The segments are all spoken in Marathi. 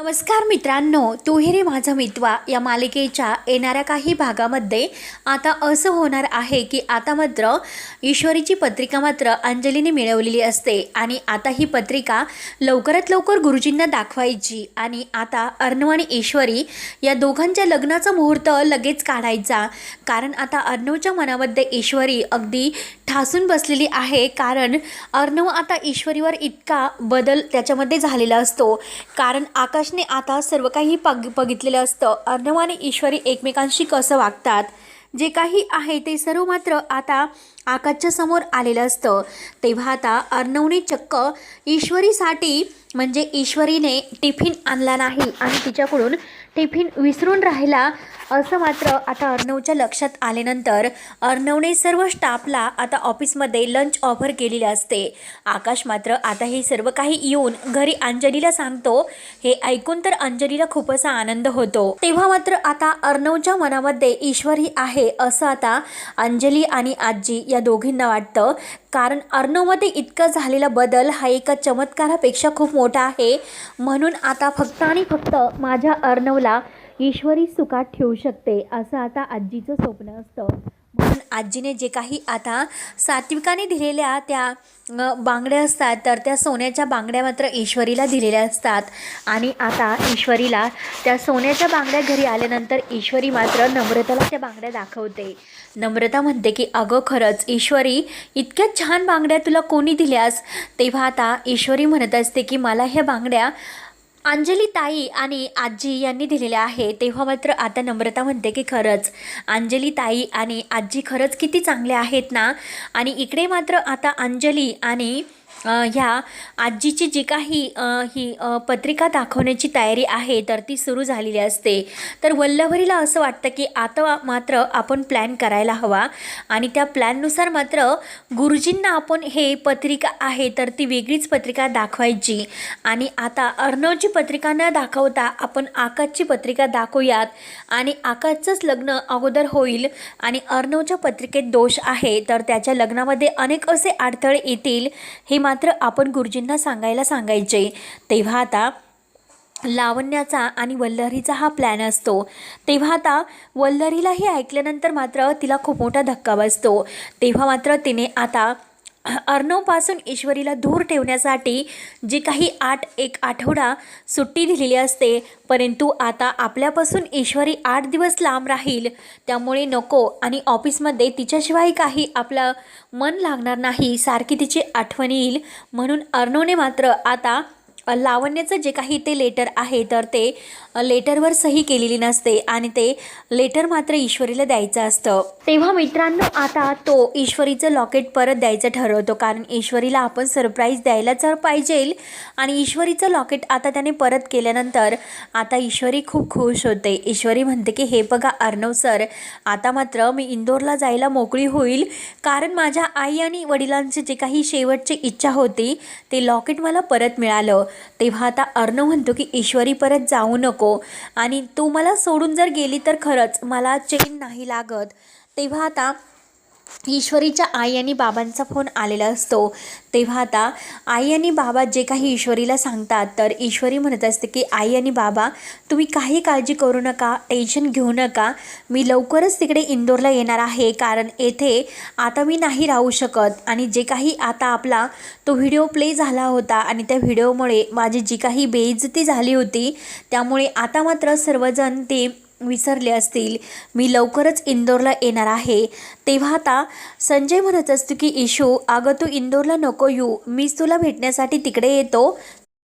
नमस्कार मित्रांनो तू हे रे माझा मितवा या मालिकेच्या येणाऱ्या काही भागामध्ये आता असं होणार आहे की आता मात्र ईश्वरीची पत्रिका मात्र अंजलीने मिळवलेली असते आणि आता ही पत्रिका लवकरात लवकर गुरुजींना दाखवायची आणि आता अर्णव आणि ईश्वरी या दोघांच्या लग्नाचा मुहूर्त लगेच काढायचा. कारण आता अर्णवच्या मनामध्ये ईश्वरी अगदी ठासून बसलेली आहे. कारण अर्णव आता ईश्वरीवर इतका बदल त्याच्यामध्ये झालेला असतो. कारण आकाश आकाशने आता सर्व काही पग बघितलेलं असतं. अर्णव आणि ईश्वरी एकमेकांशी कसं वागतात? जे काही आहे ते सर्व मात्र आता आकाशच्या समोर आलेलं असतं. तेव्हा आता अर्णवने चक्क ईश्वरीसाठी म्हणजे ईश्वरीने टिफिन आणला नाही आणि तिच्याकडून टिफिन विसरून राहिला असं मात्र आता अर्णवच्या लक्षात आल्यानंतर अर्णवने सर्व स्टाफला आता ऑफिसमध्ये लंच ऑफर केलेले असते. आकाश मात्र आता हे सर्व काही येऊन घरी अंजलीला सांगतो हे ऐकून तर अंजलीला खूपच आनंद होतो. तेव्हा मात्र आता अर्णवच्या मनामध्ये ईश्वरी आहे असं आता अंजली आणि आजी या दोघींना वाटतं. कारण अर्णवमध्ये इतका झालेला बदल हा एका चमत्कारापेक्षा खूप मोठा आहे. म्हणून आता फक्त आणि फक्त माझ्या अर्णवला ईश्वरी सुखात ठेवू शकते असं आता आजीचं स्वप्न असतं. म्हणून आजीने जे काही आता सात्विकाने दिलेल्या त्या बांगड्या असतात तर त्या सोन्याच्या बांगड्या मात्र ईश्वरीला दिलेल्या असतात. आणि आता ईश्वरीला त्या सोन्याच्या बांगड्या घरी आल्यानंतर ईश्वरी मात्र नम्रताला त्या बांगड्या दाखवते. नम्रता म्हणते की अगं खरंच ईश्वरी इतक्या छान बांगड्या तुला कोणी दिल्यास? तेव्हा आता ईश्वरी म्हणत असते की मला ह्या बांगड्या अंजली ताई आणि आजी यांनी दिलेल्या आहे. तेव्हा मात्र आता नम्रता म्हणते की खरंच. अंजली ताई आणि आजी खरंच किती चांगल्या आहेत ना? आणि इकडे मात्र आता अंजली आणि ह्या आजीची जी काही ही पत्रिका दाखवण्याची तयारी आहे तर ती सुरू झालेली असते. तर वल्लभरीला असं वाटतं की आता मात्र आपण प्लॅन करायला हवा आणि त्या प्लॅननुसार मात्र गुरुजींना आपण हे पत्रिका आहे तर ती वेगळीच पत्रिका दाखवायची. आणि आता अर्णवची पत्रिका न दाखवता आपण आकाशची पत्रिका दाखवूयात. आणि आकाशचंच लग्न अगोदर होईल आणि अर्णवच्या पत्रिकेत दोष आहे तर त्याच्या लग्नामध्ये अनेक असे अडथळे येतील हे मात्र आपण गुरुजींना सांगायला सांगायचे. तेव्हा आता लावण्याचा आणि वल्लरीचा हा प्लॅन असतो. तेव्हा आता वल्लरीला हे ऐकल्यानंतर मात्र तिला खूप मोठा धक्का बसतो. तेव्हा मात्र तिने आता अर्णवपासून ईश्वरीला दूर ठेवण्यासाठी जे काही आठ एक आठवडा सुट्टी दिलेली असते परंतु आता आपल्यापासून ईश्वरी आठ दिवस लांब राहील त्यामुळे नको आणि ऑफिसमध्ये तिच्याशिवाय काही आपलं मन लागणार नाही सारखी तिची आठवण येईल. म्हणून अर्णवने मात्र आता लावण्याचं जे काही ते लेटर आहे तर ते लेटरवर सही केलेली नसते आणि ते लेटर मात्र ईश्वरीला द्यायचं असतं. तेव्हा मित्रांनो आता तो ईश्वरीचं लॉकेट परत द्यायचं ठरवतो कारण ईश्वरीला आपण सरप्राईज द्यायला तर पाहिजे आणि ईश्वरीचं लॉकेट आता त्याने परत केल्यानंतर आता ईश्वरी खूप खुश होते. ईश्वरी म्हणते की हे बघा अर्णव सर आता मात्र मी इंदोरला जायला मोकळी होईल. कारण माझ्या आई आणि वडिलांची जे काही शेवटची इच्छा होती ते लॉकेट मला परत मिळालं. तेव्हा आता अर्णव म्हणतो की ईश्वरी परत जाऊ नको. आणि तू मला सोडून जर गेली तर खरंच मला चेन नाही लागत. तेव्हा आता ईश्वरीच्या आई आणि बाबांचा फोन आलेला असतो. तेव्हा आता आई आणि बाबा जे काही ईश्वरीला सांगतात तर ईश्वरी म्हणत असते की आई आणि बाबा तुम्ही काही काळजी करू नका टेन्शन घेऊ नका. मी लवकरच तिकडे इंदोरला येणार आहे कारण येथे आता मी नाही राहू शकत. आणि जे काही आता आपला तो व्हिडिओ प्ले झाला होता आणि त्या व्हिडिओमुळे माझी जी काही बेइज्जती झाली होती त्यामुळे आता मात्र सर्वजण ते विसरले असतील. मी लवकरच इंदोरला येणार आहे. तेव्हा आता संजय म्हणत असतो की इशू अगं तू इंदोरला नको येऊ. मीच तुला भेटण्यासाठी तिकडे येतो.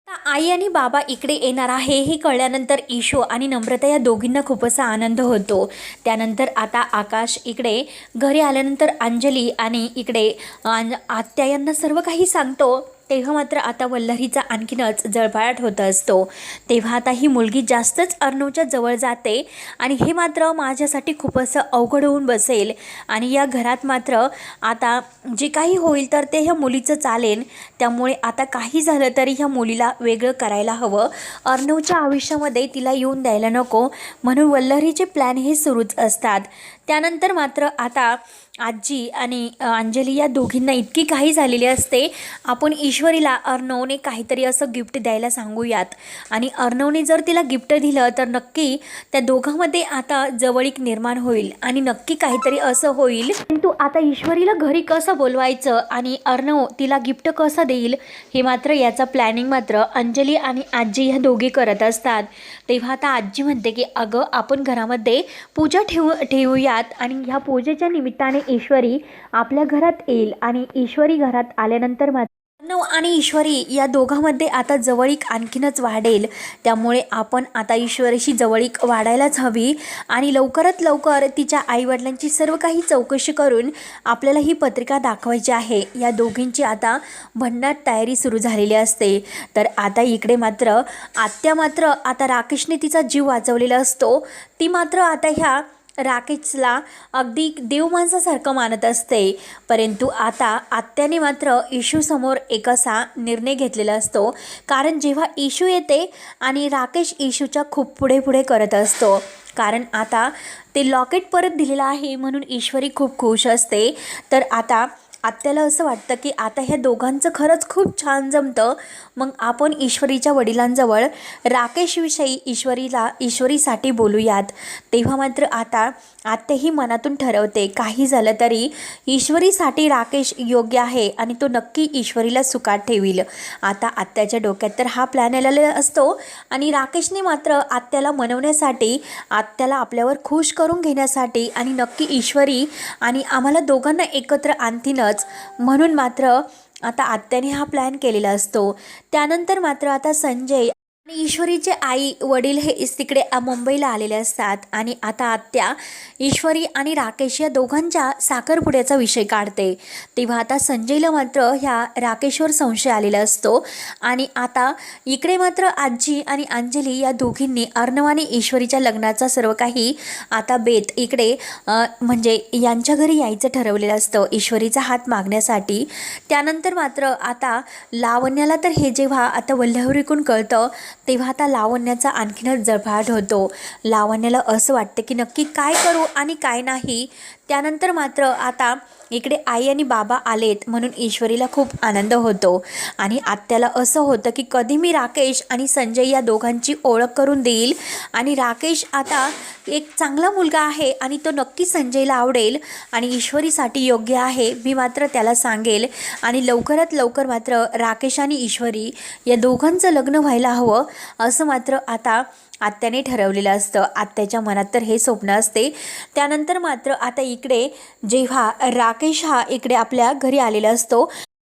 आता आई आणि बाबा इकडे येणार आहे हे कळल्यानंतर ईशो आणि नम्रता या दोघींना खूप असा आनंद होतो. त्यानंतर आता आकाश इकडे घरी आल्यानंतर अंजली आणि इकडे आत्या यांना सर्व काही सांगतो. तेव्हा मात्र आता वल्लरीचा आणखीनच जळफळाट होत असतो. तेव्हा आता ही मुलगी जास्तच अर्णवच्या जवळ जाते आणि हे मात्र माझ्यासाठी खूप असं अवघड होऊन बसेल. आणि या घरात मात्र आता जे काही होईल तर ते ह्या मुलीचं चालेल. त्यामुळे आता काही झालं तरी ह्या मुलीला वेगळं करायला हवं. अर्णवच्या आयुष्यामध्ये तिला येऊन द्यायला नको. म्हणून वल्लरीचे प्लॅन हे सुरूच असतात. त्यानंतर मात्र आता आजी आणि अंजली या दोघींना इतकी काही झालेली असते. आपण ईश्वरीला अर्णवने काहीतरी असं गिफ्ट द्यायला सांगूयात. आणि अर्णवने जर तिला गिफ्ट दिलं तर नक्की त्या दोघांमध्ये आता जवळीक निर्माण होईल आणि नक्की काहीतरी असं होईल. परंतु आता ईश्वरीला घरी कसं बोलवायचं आणि अर्णव तिला गिफ्ट कसं देईल हे मात्र याचा प्लॅनिंग मात्र अंजली आणि आजी ह्या दोघी करत असतात. तेव्हा आता आजी म्हणते की अगं आपण घरामध्ये पूजा ठेवू ठेवूयात आणि ह्या पूजेच्या निमित्ताने ईश्वरी आपल्या घरात येईल आणि ईश्वरी घरात आल्यानंतर मात्र अर्णव आणि ईश्वरी या दोघांमध्ये आता जवळीक आणखीनच वाढेल. त्यामुळे आपण आता ईश्वरीशी जवळीक वाढायलाच हवी आणि लवकरात लवकर तिच्या आईवडिलांची सर्व काही चौकशी करून आपल्याला ही पत्रिका दाखवायची आहे. या दोघींची आता भन्नाट तयारी सुरू झालेली असते. तर आता इकडे मात्र आत्या मात्र आता राकेशने तिचा जीव वाचवलेला असतो. ती मात्र आता ह्या राकेशला अगदी देव माणसासारखं मानत असते. परंतु आता आत्याने मात्र इशूसमोर एक असा निर्णय घेतलेला असतो. कारण जेव्हा इशू येते आणि राकेश इशूच्या खूप पुढे पुढे करत असतो. कारण आता ते लॉकेट परत दिलेलं आहे म्हणून ईश्वरी खूप खुश असते. तर आता आत्याला असं वाटतं की आता ह्या दोघांचं खरंच खूप छान जमतं. मग आपण ईश्वरीच्या वडिलांजवळ राकेशविषयी ईश्वरीला ईश्वरीसाठी बोलूयात. तेव्हा मात्र आता आत्याही मनातून ठरवते काही झालं तरी ईश्वरीसाठी राकेश योग्य आहे आणि तो नक्की ईश्वरीला सुखात ठेवील. आता आत्याच्या डोक्यात तर हा प्लॅन आलेला असतो आणि राकेशने मात्र आत्याला मनवण्यासाठी आत्याला आपल्यावर खुश करून घेण्यासाठी आणि नक्की ईश्वरी आणि आम्हाला दोघांना एकत्र आणतीनच म्हणून मात्र आता आत्याने हा प्लॅन केलेला असतो. त्यानंतर मात्र आता संजय ईश्वरीचे आई वडील हे तिकडे मुंबईला आलेले असतात आणि आता आत्या ईश्वरी आणि राकेश या दोघांच्या साखरपुड्याचा विषय काढते. तेव्हा आता संजयला मात्र ह्या राकेशवर संशय आलेला असतो आणि आता इकडे मात्र आजी आणि अंजली या दोघींनी अर्णव आणि ईश्वरीच्या लग्नाचा सर्व काही आता बेत इकडे म्हणजे यांच्या घरी यायचं ठरवलेलं असतं ईश्वरीचा हात मागण्यासाठी. त्यानंतर मात्र आता लावण्याला तर हे जेव्हा आता वल्लहरीकडून कळतं तेव्हा आता लावण्याचा आणखीनच जळभाट होतो. लावण्याला असं वाटतं की नक्की काय करू आणि काय नाही. त्यानंतर मात्र आता इकडे आई आणि बाबा आलेत म्हणून ईश्वरीला खूप आनंद होतो. आणि आत्याला असं होतं की कधी मी राकेश आणि संजय या दोघांची ओळख करून देईल. आणि राकेश आता एक चांगला मुलगा आहे आणि तो नक्की संजयला आवडेल आणि ईश्वरीसाठी योग्य आहे मी मात्र त्याला सांगेल. आणि लवकरात लवकर मात्र राकेश आणि ईश्वरी या दोघांचं लग्न व्हायला हवं असं मात्र आता आत्याने ठरवलेलं असतं. आत्याच्या मनात तर हे स्वप्न असते. त्यानंतर मात्र आता इकडे जेव्हा राकेश हा इकडे आपल्या घरी आलेला असतो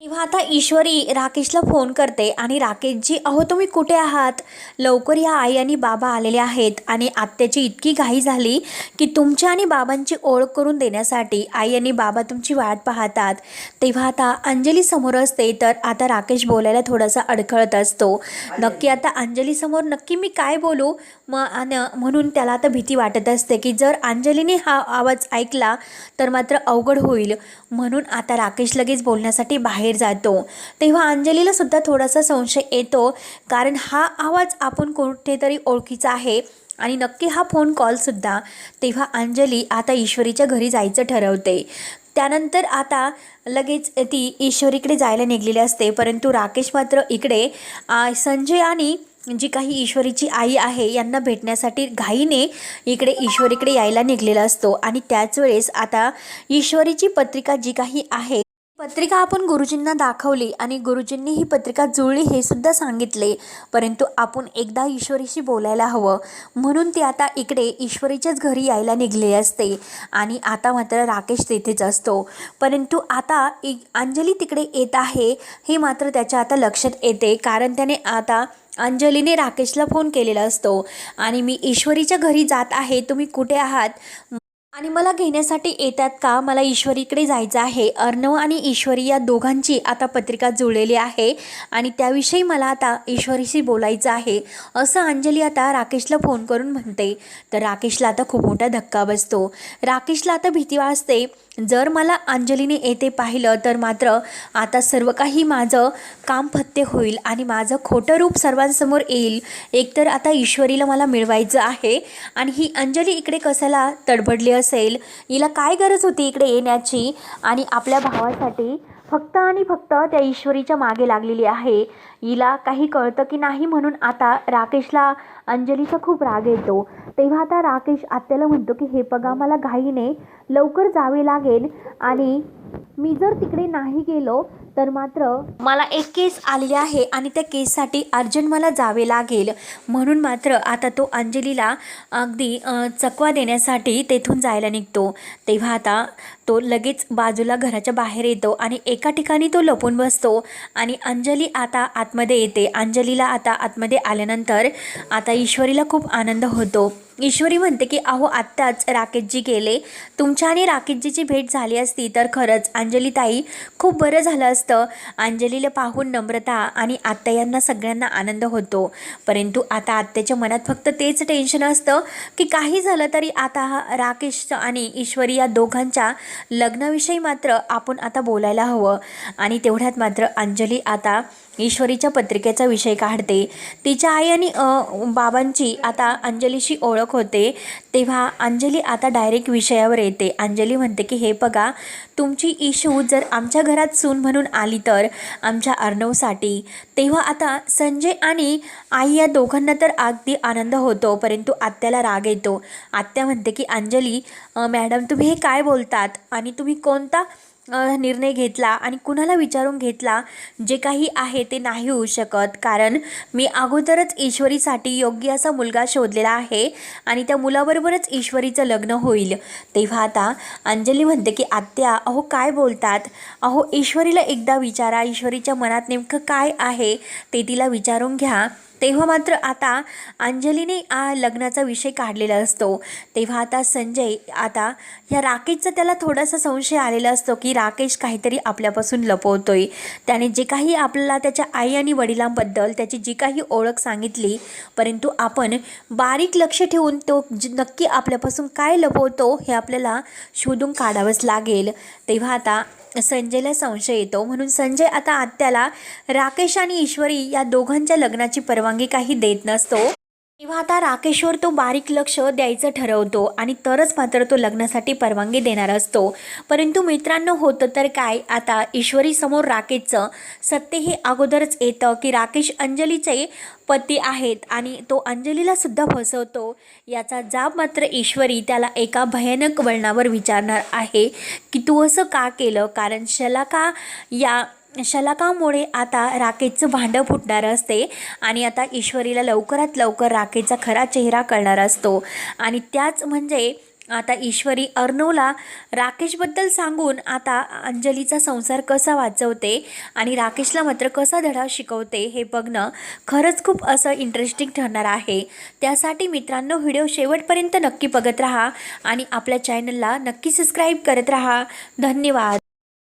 तेव्हा आता ईश्वरी राकेशला फोन करते आणि राकेशजी अहो तुम्ही कुठे आहात? लवकर या आई आणि बाबा आलेले आहेत आणि आत्याची इतकी घाई झाली की तुमच्या आणि बाबांची ओळख करून देण्यासाठी आई आणि बाबा तुमची वाट पाहतात. तेव्हा आता अंजली समोर असते तर आता राकेश बोलायला थोडासा अडखळत असतो. नक्की आता अंजलीसमोर नक्की मी काय बोलू? मग म्हणून त्याला आता भीती वाटत असते की जर अंजलीने हा आवाज ऐकला तर मात्र अवघड होईल. म्हणून आता राकेश लगेच बोलण्यासाठी बाहेर जातो. तेव्हा अंजलीला सुद्धा थोडासा संशय येतो. कारण हा आवाज आपण कुठेतरी ओळखीचा आहे आणि नक्की हा फोन कॉलसुद्धा तेव्हा अंजली आता ईश्वरीच्या घरी जायचं ठरवते. त्यानंतर आता लगेच ती ईश्वरीकडे जायला निघलेली असते. परंतु राकेश मात्र इकडे संजय आणि जी काही ईश्वरीची आई आहे यांना भेटण्यासाठी घाईने इकडे ईश्वरीकडे यायला निघलेला असतो. आणि त्याच वेळेस आता ईश्वरीची पत्रिका जी काही आहे पत्रिका आपण गुरुजींना दाखवली आणि गुरुजींनी ही पत्रिका जुळली हे सुद्धा सांगितले. परंतु आपण एकदा ईश्वरीशी बोलायला हवं. म्हणून ती आता इकडे ईश्वरीच्याच घरी यायला निघले असते आणि आता मात्र राकेश तेथेच असतो. परंतु आता इ अंजली तिकडे येत आहे हे मात्र त्याच्या आता लक्षात येते कारण त्याने आता अंजलीने राकेशला फोन केलेला असतो. आणि मी ईश्वरीच्या घरी जात आहे. तुम्ही कुठे आहात? आणि मला घेण्यासाठी येतात का? मला ईश्वरीकडे जायचं आहे. अर्णव आणि ईश्वरी या दोघांची आता पत्रिका जुळलेली आहे आणि त्याविषयी मला आता ईश्वरीशी बोलायचं आहे. असं अंजली आता राकेशला फोन करून म्हणते. तर राकेशला आता खूप मोठा धक्का बसतो. राकेशला आता भीती वाजते जर मला अंजलीने येते पाहिलं तर मात्र आता सर्व काही माझं काम फत्ते होईल आणि माझं खोटं रूप सर्वांसमोर येईल. एकतर आता ईश्वरीला मला मिळवायचं आहे आणि ही अंजली इकडे कशाला तडबडली असेल हिला काय गरज होती इकडे येण्याची? आणि आपल्या भावासाठी फक्त आणि फक्त त्या ईश्वरीच्या मागे लागलेली आहे. हिला काही कळतं की नाही म्हणून आता राकेशला अंजलीचा खूप राग येतो. तेव्हा आता राकेश आत्याला म्हणतो की हे बघा मला घाईने लवकर जावे लागेल आणि मी जर तिकडे नाही गेलो तर मात्र मला एक केस आलेली आहे आणि त्या केससाठी अर्जंट मला जावे लागेल. म्हणून मात्र आता तो अंजलीला अगदी चकवा देण्यासाठी तेथून जायला निघतो. तेव्हा आता तो लगेच बाजूला घराच्या बाहेर येतो आणि एका ठिकाणी तो लपून बसतो. आणि अंजली आता आतमध्ये येते. अंजलीला आता आतमध्ये आल्यानंतर आता ईश्वरीला खूप आनंद होतो. ईश्वरी म्हणते की अहो आत्ताच राकेशजी गेले. तुमच्या आणि राकेशजीची भेट झाली असती तर खरंच अंजली ताई खूप बरं झालं असतं. अंजलीला पाहून नम्रता आणि आत्या यांना सगळ्यांना आनंद होतो. परंतु आता आत्याच्या मनात फक्त तेच टेन्शन असतं की काही झालं तरी आता हा राकेश आणि ईश्वरी या दोघांच्या लग्नाविषयी मात्र आपण आता बोलायला हवं. आणि तेवढ्यात मात्र अंजली आता ईश्वरीच्या पत्रिकेचा विषय काढते. तिच्या आई आणि बाबांची आता अंजलीशी ओळख होते. तेव्हा अंजली आता डायरेक्ट विषयावर येते. अंजली म्हणते की हे बघा तुमची इशू जर आमच्या घरात सून म्हणून आली तर आमच्या अर्णवसाठी. तेव्हा आता संजय आणि आई या दोघांना तर अगदी आनंद होतो परंतु आत्याला राग येतो. आत्या म्हणते की अंजली मॅडम तुम्ही हे काय बोलतात? आणि तुम्ही कोणता निर्णय घेतला आणि कुणाला विचारून घेतला जे काही आहे ते नाही होऊ शकत. कारण मी अगोदरच ईश्वरीसाठी योग्य असा मुलगा शोधलेला आहे आणि त्या मुलाबरोबरच ईश्वरीचं लग्न होईल. तेव्हा आता अंजली म्हणते की आत्या अहो काय बोलतात? अहो ईश्वरीला एकदा विचारा. ईश्वरीच्या मनात नेमकं काय आहे ते तिला विचारून घ्या. तेव्हा मात्र आता अंजलीने आ लग्नाचा विषय काढलेला असतो. तेव्हा आता संजय आता ह्या राकेशचा त्याला थोडासा संशय आलेला असतो की राकेश काहीतरी आपल्यापासून लपवतोय. त्याने जे काही आपल्याला त्याच्या आई आणि वडिलांबद्दल त्याची जी काही ओळख सांगितली परंतु आपण बारीक लक्ष ठेवून तो नक्की आपल्यापासून काय लपवतो हे आपल्याला शोधून काढावंच लागेल. तेव्हा आता संजयला संशय येतो. म्हणून संजय आता आत्याला राकेश आणि ईश्वरी या दोघांच्या लग्नाची परवानगी काही देत नसतो. तेव्हा आता राकेशवर तो बारीक लक्ष द्यायचं ठरवतो आणि तरच मात्र तो लग्नासाठी परवानगी देणार असतो. परंतु मित्रांनो होतं तर काय? आता ईश्वरीसमोर राकेशचं सत्य हे अगोदरच येतं की राकेश अंजलीचे पती आहेत आणि तो अंजलीला सुद्धा फसवतो. याचा जाब मात्र ईश्वरी त्याला एका भयानक वळणावर विचारणार आहे की तू असं का केलं? कारण शलाका या शलाकामुळे आता राकेशचं भांडं फुटणार असते आणि आता ईश्वरीला लवकरात लवकर राकेशचा खरा चेहरा कळणार असतो. आणि त्याच म्हणजे आता ईश्वरी अर्णवला राकेशबद्दल सांगून आता अंजलीचा संसार कसा वाचवते आणि राकेशला मात्र कसा धडा शिकवते हे बघणं खरंच खूप असं इंटरेस्टिंग ठरणार आहे. त्यासाठी मित्रांनो व्हिडिओ शेवटपर्यंत नक्की बघत राहा आणि आपल्या चॅनलला नक्की सबस्क्राईब करत राहा. धन्यवाद.